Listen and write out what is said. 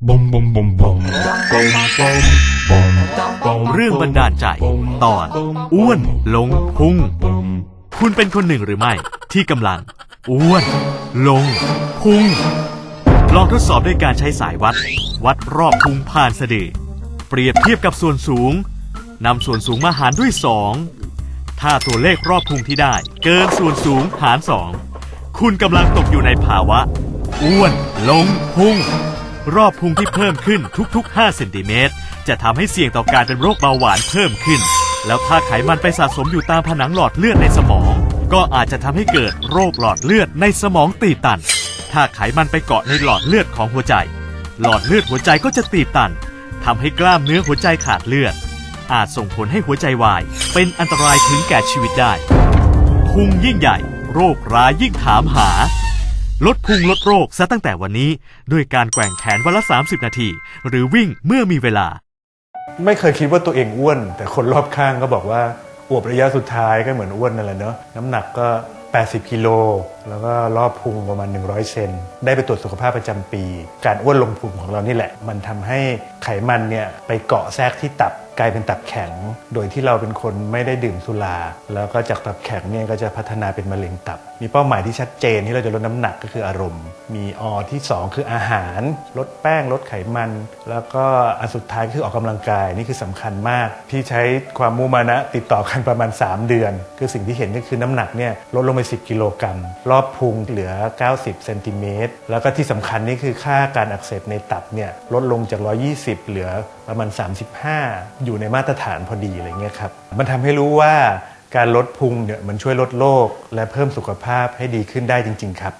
Bom bom bom bom bom bom bom bom เรื่องบันดาลใจ ตอน อ้วนลงพุง คุณเป็นคนหนึ่งหรือไม่ ที่กำลัง อ้วนลงพุง ลองทดสอบด้วยการใช้สายวัด วัดรอบพุงผ่านสะดือ เปรียบเทียบกับส่วนสูงนำส่วนสูงมาหารด้วย2ถ้าตัวเลขรอบพุงที่ได้ เกินส่วนสูงหาร2คุณกำลังตกอยู่ในภาวะ อ้วนลงพุง รอบพุงที่เพิ่มขึ้นทุกๆ 5 เซนติเมตร จะทำให้เสี่ยงต่อการเป็นโรคเบาหวานเพิ่มขึ้น แล้วถ้าไขมันไปสะสมอยู่ตามผนังหลอดเลือดในสมอง ก็อาจจะทำให้เกิดโรคหลอดเลือดในสมองตีบตัน ถ้าไขมันไปเกาะในหลอดเลือดของหัวใจ หลอดเลือดหัวใจก็จะตีบตันทำให้กล้ามเนื้อหัวใจขาดเลือด อาจส่งผลให้หัวใจวาย เป็นอันตรายถึงแก่ชีวิตได้พุงยิ่งใหญ่ โรคร้ายยิ่งถามหา ลดพุงลดโรคซะตั้งแต่วันนี้ ด้วยการแกว่งแขนวันละ 30 นาที หรือวิ่งเมื่อมีเวลา ไม่เคยคิดว่าตัวเองอ้วน แต่คนรอบข้างก็บอกว่าอวบระยะสุดท้ายก็เหมือนอ้วนนั่นแหละเนอะน้ำหนักก็ 80 กิโล แล้วก็รอบพุงประมาณ 100 เซน ได้ไปตรวจสุขภาพประจำปี การอ้วนลงพุงของเรานี่แหละ มันทำให้ไขมันเนี่ยไปเกาะแทรกที่ตับกลายเป็นตับแข็ง โดยที่เราเป็นคนไม่ได้ดื่มสุรา แล้วก็จากตับแข็งเนี่ยก็จะพัฒนาเป็นมะเร็งตับ มีเป้าหมายที่ชัดเจนที่เราจะลดน้ำหนักก็คืออารมณ์ มีอที่สองคืออาหาร ลดแป้งลดไขมัน แล้วก็อันสุดท้ายคือออกกำลังกายนี่คือสำคัญมากที่ใช้ความมุมานะติดต่อกันประมาณ 3 เดือน คือสิ่งที่เห็นก็คือน้ำหนักเนี่ยลดลงไป 10 กิโลกรัม รอบพุงเหลือ 90เซนติเมตรแล้วก็ที่สำคัญนี่คือค่าการอักเสบในตับเนี่ยลดลงจาก 120 เหลือประมาณ 35 อยู่ในมาตรฐานพอดีอะไรเงี้ยครับมันทำให้รู้ว่าการลดพุงเนี่ยมันช่วยลดโรคและเพิ่มสุขภาพให้ดีขึ้นได้จริง ๆ ครับ